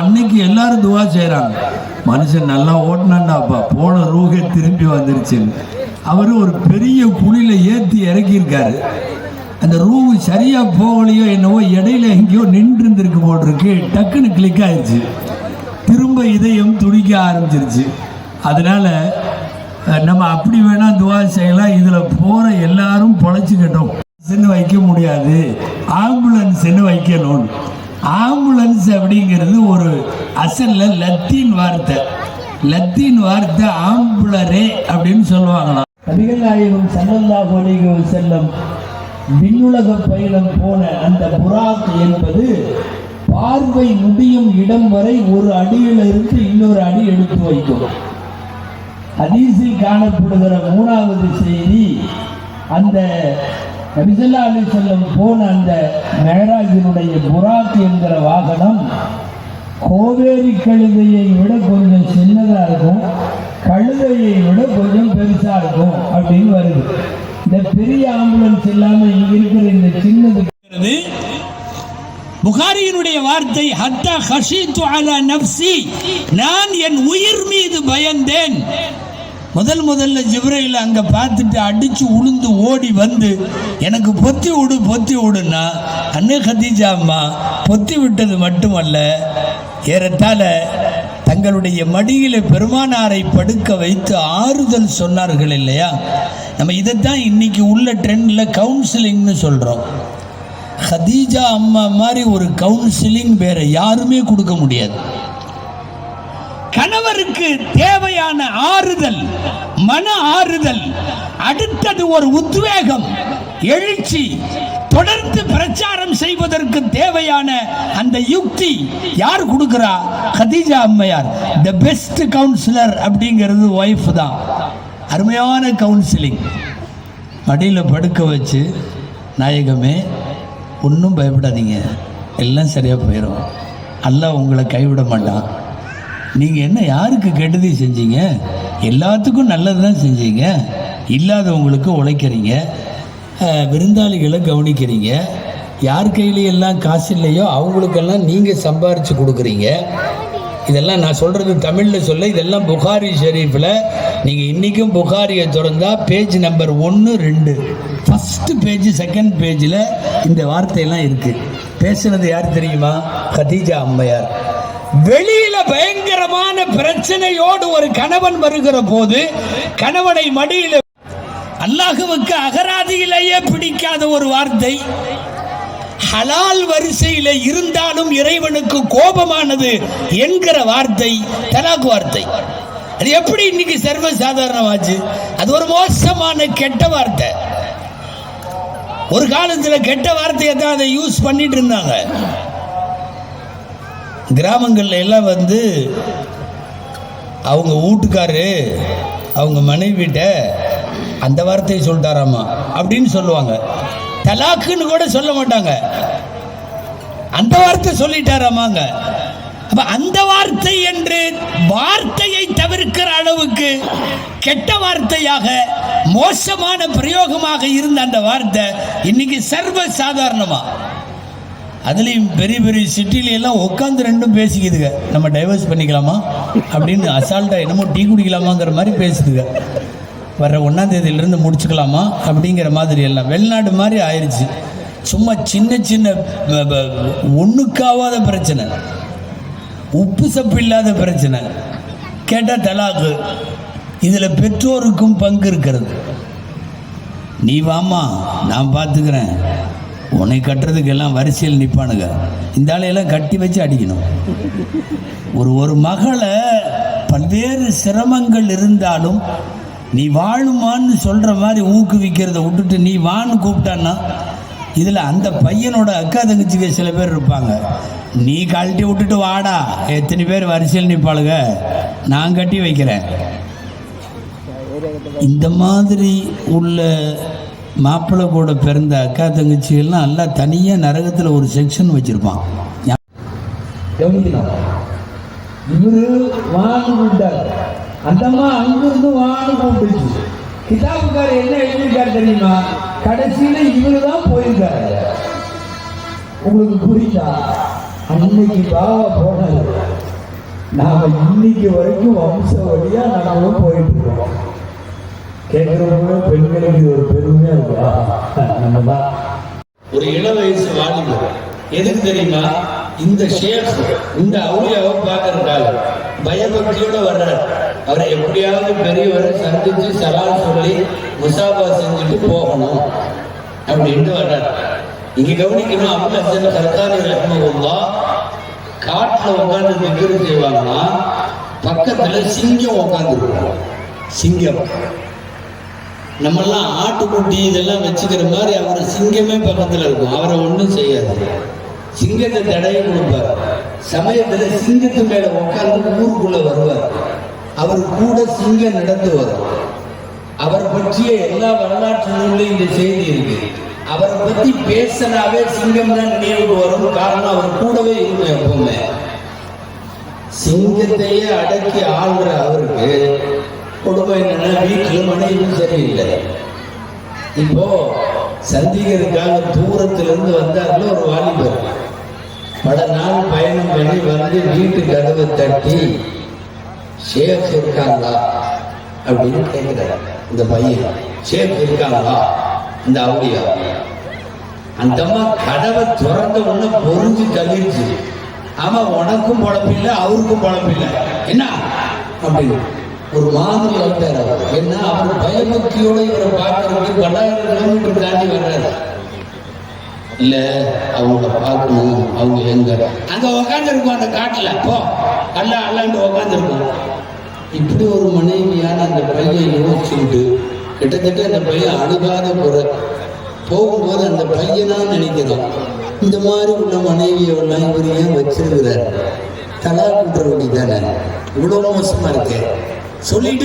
அன்னைக்கு எல்லாரும் துவா செய்கிறாங்க மனுஷன் நல்லா ஓட்டினாண்டாப்பா போன ரூகே திரும்பி வந்துருச்சுன்னு. அவர் ஒரு பெரிய குழியில ஏற்றி இறக்கியிருக்காரு. அந்த ரூவு சரியாக போகலையோ என்னவோ இடையில எங்கேயோ நின்று இருந்திருக்கு போட்டிருக்கு டக்குன்னு கிளிக் ஆயிடுச்சு திரும்ப இதயம் துடிக்க ஆரம்பிச்சிருச்சு. அதனால் நம்ம அப்படி வேணால் துவா செய்யலாம். இதில் போகிற எல்லாரும் பொழைச்சிக்கிட்டோம். சின்ன வைக்க முடியாது. ஆம்புலன்ஸ்ன்னு வைக்கணும்னு ஆம்புலன்ஸ் அப்படிங்கிறது ஒரு அசல்ல லத்தீன் வார்த்தை. லத்தீன் வார்த்தை ஆம்புலரே அப்படின்னு சொல்லுவாங்களாம். நபிகள் நாயகம் சல்லல்லா அலைஹி வஸல்லம் விண்ணுலக பயணம் போன அந்த புறாக் என்பது பார்வை முடியும் இடம் வரை ஒரு அடியிலிருந்து இன்னொரு அடி எடுத்து வைக்கும். ஹதீஸில் காணப்படுகிற மூணாவது செய்தி அந்த நபிசல்லா அலி செல்லம் போன அந்த மேராஜினுடைய புராக் என்கிற வாகனம் கோவேரி கழுதையை விட கொஞ்சம் சின்னதாக இருக்கும் கழுதையை விட கொஞ்சம் பெருசாக இருக்கும் அப்படின்னு வருது. இந்த பெரிய ஆம்புலன்ஸ் இல்லாமல் இருக்கிற இந்த சின்னது புகாரியினுடைய வார்த்தை ஹத்தா ஹஷீத்து அலா நப்சி நான் என் உயிர் மீது பயந்தேன். முதல் முதல்ல ஜிப்ரையில் அங்கே பார்த்துட்டு அடித்து உளுந்து ஓடி வந்து எனக்கு பொத்தி விடு பொத்தி விடுன்னா அண்ணே கதீஜா அம்மா பொத்தி விட்டது மட்டுமல்ல ஏறத்தாழ தங்களுடைய மடியில பெருமானாரை படுக்க வைத்து ஆறுதல் சொன்னார்கள் இல்லையா? நம்ம இதைத்தான் இன்னைக்கு உள்ள ட்ரெண்டில் கவுன்சிலிங்னு சொல்கிறோம் ஹதீஜா அம்மா மாதிரி ஒரு கவுன்சிலிங் வேற யாருமே கொடுக்க முடியாது. கணவருக்கு தேவையான ஆறுதல் மன ஆறுதல் அடுத்தது ஒரு உத்வேகம் எழுச்சி தொடர்ந்து பிரச்சாரம் செய்வதற்கு தேவையான அந்த யுக்தி யார் கொடுக்கிறா? கதீஜா அம்மையார் த பெஸ்ட் கவுன்சிலர் அப்படிங்கிறது ஒய்ஃப் தான். அருமையான கவுன்சிலிங் மடியில் படுக்க வச்சு நாயகமே ஒன்றும் பயப்படாதீங்க. எல்லாம் சரியாக போயிடும் அல்ல உங்களை கைவிட மாட்டான். நீங்கள் என்ன யாருக்கு கெடுதி செஞ்சீங்க? எல்லாத்துக்கும் நல்லது தான் செஞ்சீங்க. இல்லாதவங்களுக்கு உழைக்கிறீங்க. விருந்தாளிகளை கவனிக்கிறீங்க. யார் கையில எல்லாம் காசு இல்லையோ அவங்களுக்கெல்லாம் நீங்கள் சம்பாரித்து கொடுக்குறீங்க. இதெல்லாம் நான் சொல்கிறது தமிழில் சொல்ல இதெல்லாம் புகாரி ஷெரீஃபில். நீங்கள் இன்றைக்கும் புகாரியை திறந்தா பேஜ் நம்பர் ஒன்று ரெண்டு. ஃபஸ்ட்டு பேஜ் செகண்ட் பேஜில் இந்த வார்த்தையெல்லாம் இருக்குது பேசுனது யார் தெரியுமா? கதீஜா அம்மையார். வெளியில பயங்கரமான பிரச்சனையோடு ஒரு கணவன் வருகிற போது கணவனை மடியில அல்லாஹுவுக்கு அகராதியிலேயே பிடிக்காத ஒரு வார்த்தை. ஹலால் வரிசையில இருந்தாலும் இறைவனுக்கு கோபமானது என்கிற வார்த்தை தலாக் வார்த்தை. அது எப்படி இன்னைக்கு சர்வ சாதாரணமாச்சு அது ஒரு மோசமான கெட்ட வார்த்தை. ஒரு காலத்துல கெட்ட வார்த்தையை தான் அதை யூஸ் பண்ணிட்டு இருந்தாங்க. கிராமங்கள்ல எல்லாம் வந்து அவங்க வீட்டுக்காரு அவங்க மனைவிட்ட அந்த வார்த்தையை சொல்லிட்டாராமா? அப்படின்னு சொல்லுவாங்க. தலாக்குன்னு கூட சொல்ல மாட்டாங்க. அந்த வார்த்தை சொல்லிட்டாராமாங்க. அப்ப அந்த வார்த்தை என்று வார்த்தையை தவிர்க்கிற அளவுக்கு கெட்ட வார்த்தையாக மோசமான பிரயோகமாக இருந்த அந்த வார்த்தை இன்னைக்கு சர்வ சாதாரணமா அதுலேயும் பெரிய பெரிய சிட்டிலையெல்லாம் உட்காந்து ரெண்டும் பேசிக்குதுங்க. நம்ம டைவர்ஸ் பண்ணிக்கலாமா? அப்படின்னு அசால்ட்டாக என்னமோ டீ குடிக்கலாமாங்கிற மாதிரி பேசுதுங்க. வர ஒன்றாந்தேதியிலேருந்து முடிச்சுக்கலாமா? அப்படிங்கிற மாதிரி எல்லாம். வெளிநாடு மாதிரி ஆயிடுச்சு சும்மா சின்ன சின்ன ஒன்றுக்காவாத பிரச்சனை. உப்பு சப்பு இல்லாத பிரச்சனை. கேட்டால் தலாக்கு. இதில் பெற்றோருக்கும் பங்கு இருக்கிறது. நீ வாமா நான் பார்த்துக்கிறேன் உன்னை கட்டுறதுக்கு எல்லாம் வரிசையில் நிற்பானுங்க இந்த ஆளையெல்லாம் கட்டி வச்சு அடிக்கணும். ஒரு ஒரு மகளை பல்வேறு சிரமங்கள் இருந்தாலும் நீ வாழுமான்னு சொல்கிற மாதிரி ஊக்குவிக்கிறத விட்டுட்டு நீ வான்னு கூப்பிட்டான்னா இதில் அந்த பையனோட அக்கா தங்கச்சிக்கு சில பேர் இருப்பாங்க. நீ கழட்டி விட்டுட்டு வாடா. எத்தனை பேர் வரிசையில் நிற்பாளுங்க? நான் கட்டி வைக்கிறேன். இந்த மாதிரி உள்ள மாப்பிள்ளை கூட பிறந்த அக்கா தங்கச்சிகள்லாம் எல்லாம் தனியாக நரகத்தில் ஒரு செக்ஷன் வச்சுருப்பான் கவனிக்கணும் இவரு வான்னு கூப்பிட்டாரு. அந்த அம்மா அங்கிருந்து வான்னு கூப்பிடுச்சு கிதாபுக்கார என்ன எழுதியிருக்காரு தெரியுமா? கடைசியில இவரு தான் போயிருக்காரு. உங்களுக்கு புரியுதா? அன்னைக்கு பாவா போனது நாம் இன்னைக்கு வரைக்கும் வம்ச வழியாக நாமளும் போயிட்டு இருக்கோம். கேட்கிறவங்க பெண்களுக்கு ஒரு பெருமையா இருக்கா நம்ம ஒரு இள வயசு வாலிபர் எதுக்கு தெரியுமா? இந்த ஷேக் இந்த அவுளியாவை பார்க்கறதுக்காக பயபக்தியோட வர்றார். அவரை எப்படியாவது பெரியவரை சந்திச்சு சலால் சொல்லி முசாபா செஞ்சுட்டு போகணும் அப்படின்ட்டு வர்றார். இங்க கவனிக்கணும் அப்துல் ஹசன் சர்க்காரி ரஹ்மகுல்லா காட்டுல உட்கார்ந்து நிக்கிறது செய்வாங்கன்னா பக்கத்துல சிங்கம் உட்கார்ந்து சிங்கம். நம்மெல்லாம் ஆட்டுக்குட்டி இதெல்லாம் வச்சுக்கிற மாதிரி அவர் சிங்கமே பக்கத்துல இருக்கும். அவரை ஒன்றும் செய்யாது. சிங்கத்தை தடைய கொடுப்பார். சமயத்துல சிங்கத்து மேல உட்கார்ந்து ஊருக்குள்ள வருவார். அவர் கூட சிங்கம் நடந்து வரும் அவர் பற்றிய எல்லா வரலாற்று நூல்லையும் இந்த செய்தி இருக்கு. அவரை பத்தி பேசினாவே சிங்கம் தான் நினைவுக்கு வரும். காரணம் அவர் கூடவே இருக்கும் எப்பவுமே. சிங்கத்தையே அடக்கி ஆளுற அவருக்கு குடும்பம் என்னன்னா வீட்டுல மனைவி சரியில்லை. இப்போ சந்திக்கிறதுக்காக தூரத்திலிருந்து வந்தார்ல ஒரு வாலிபர். பல நாள் பயணம் பண்ணி வந்து வீட்டு கதவை தட்டி ஷேஃப் இருக்காங்களா? அப்படின்னு கேட்கிறார் இந்த பையன். ஷேஃப் இருக்காங்களா? இந்த அவுளியா. அந்த அம்மா கதவை திறந்த உடனே பொறிஞ்சு தள்ளிடுச்சு. ஆமா உனக்கும் பழப்பில்லை அவருக்கும் பழப்பில்லை என்ன? அப்படின்னு. ஒரு மாதிரி ஆயிட்டார் அவர் என்ன? அவர் பயபக்தியோட இவரை பார்க்கறதுக்கு பல்லாயிரம் கிலோமீட்டர் தாண்டி வர்றாரு. இல்ல அவங்கள பார்க்கணும். அவங்க எங்க? அங்க உக்காந்துருக்கும் அந்த காட்டுல. போ. அல்ல அல்லாண்டு உக்காந்துருக்கும். இப்படி ஒரு மனைவியான அந்த பையன் யோசிச்சுட்டு கிட்டத்தட்ட அந்த பையன் அழுகாத குறை போகும்போது அந்த பையனா நினைக்கிறான்? இந்த மாதிரி உள்ள மனைவியெல்லாம் இவர் ஏன் வச்சிருக்கிறார்? தலா கூட்டுற வேண்டியதானே இவ்வளவு மோசமா இருக்கேன் சொல்லிட்டு